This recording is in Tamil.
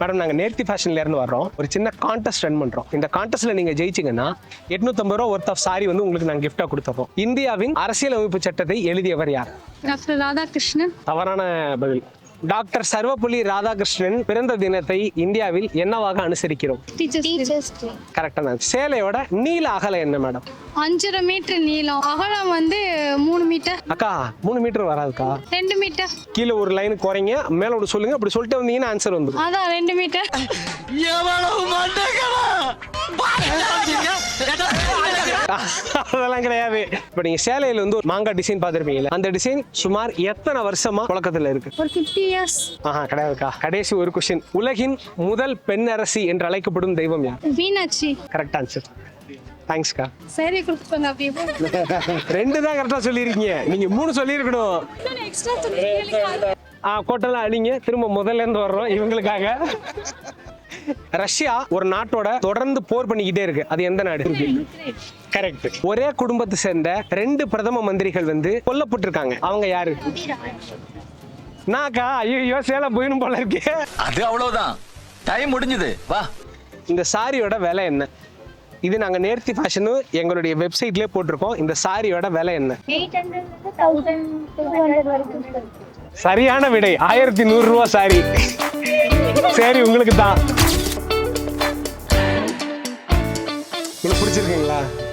மேடம் நாங்கள் நேர்த்தி ஃபேஷன்ல இருந்து வர்றோம். ஒரு சின்ன கான்டெஸ்ட் ரன் பண்றோம். இந்த கான்டெஸ்ட்ல நீங்க ஜெயிச்சீங்கன்னா எட்நூத்தம்பது ரூபா ஒர்த் ஆஃப் சாரி வந்து உங்களுக்கு நாங்கள் கிஃப்டா கொடுத்துறோம். இந்தியாவின் அரசியலமைப்பு சட்டத்தை எழுதியவர் யார்? டாக்டர் ராதாகிருஷ்ணன். தவறான பதில். டாக்டர் சர்வபுலி ராதாகிருஷ்ணன் பிறந்த தினத்தை இந்தியாவில் என்னவாக அனுசரிக்கிறோம்? டீச்சர்ஸ் கரெக்டாக தான் சேலையோட நீள அகலம் என்ன மேடம் அஞ்சரை மீட்டர் நீளம். அகலம் வந்து மூணு மீட்டர் அக்கா மூணு மீட்டர் வராதுக்கா? ரெண்டு மீட்டர் கீழே ஒரு லைன் குறைங்க மேலே ஒரு சொல்லுங்க அப்படி சொல்லிட்டு வந்தீங்கன்னா ஆன்சர் வந்துடும். அதான் ரெண்டு மீட்டர் அதெல்லாம் கிடையாது. இப்போ நீங்க சேலையில வந்து ஒரு மாங்காய் டிசைன் பார்த்துருப்பீங்களா அந்த டிசைன் சுமார் எத்தனை வருஷமா புழக்கத்துல இருக்கு? ஒரு ஃபிஃப்டி இயர்ஸ் ஆஹா கிடையாதுக்கா. கடைசி ஒரு கொஸ்டின் உலகின் முதல் பெண் அரசி என்று அழைக்கப்படும் தெய்வம் யார்? மீனாட்சி. கரெக்ட் ஆன்சர் தேங்க்ஸ்க்கா சரி கொடுத்துக்கோங்க அப்படியே ரெண்டு தான் கரெக்டாக சொல்லியிருக்கீங்க. நீங்க மூணு சொல்லியிருக்கணும். எக்ஸ்ட்ரா ஆ கோட்டெல்லாம் அடிங்க. திரும்ப முதல்ல இருந்து வர்றோம் இவங்களுக்காக. ரஷ்யா ஒரு நாட்டோட தொடர்ந்து போர் பண்ணிக்கிட்டே இருக்கு. அது எந்த நாடு? கரெக்ட் ஒரே குடும்பத்தை சேர்ந்த ரெண்டு பிரதம மந்திரிகள் வந்து கொல்லப்பட்டிருக்காங்க. அவங்க யாரு? நாக்கா? ஐயோ சேலம் போயிடும் போல இருக்கே. அது அவ்வளவுதான். டைம் முடிஞ்சது. வா. இந்த சாரியோட விலை என்ன? இது நாங்க நேர்த்தி ஃபேஷனு எங்களுடைய வெப்சைட்லயே போட்டிருக்கோம். இந்த சாரியோட விலை என்ன? சரியான விடை. ஆயிரத்தி நூறு ரூபா சாரி. சரி உங்களுக்கு தான் உங்களுக்கு பிடிச்சிருக்கீங்களா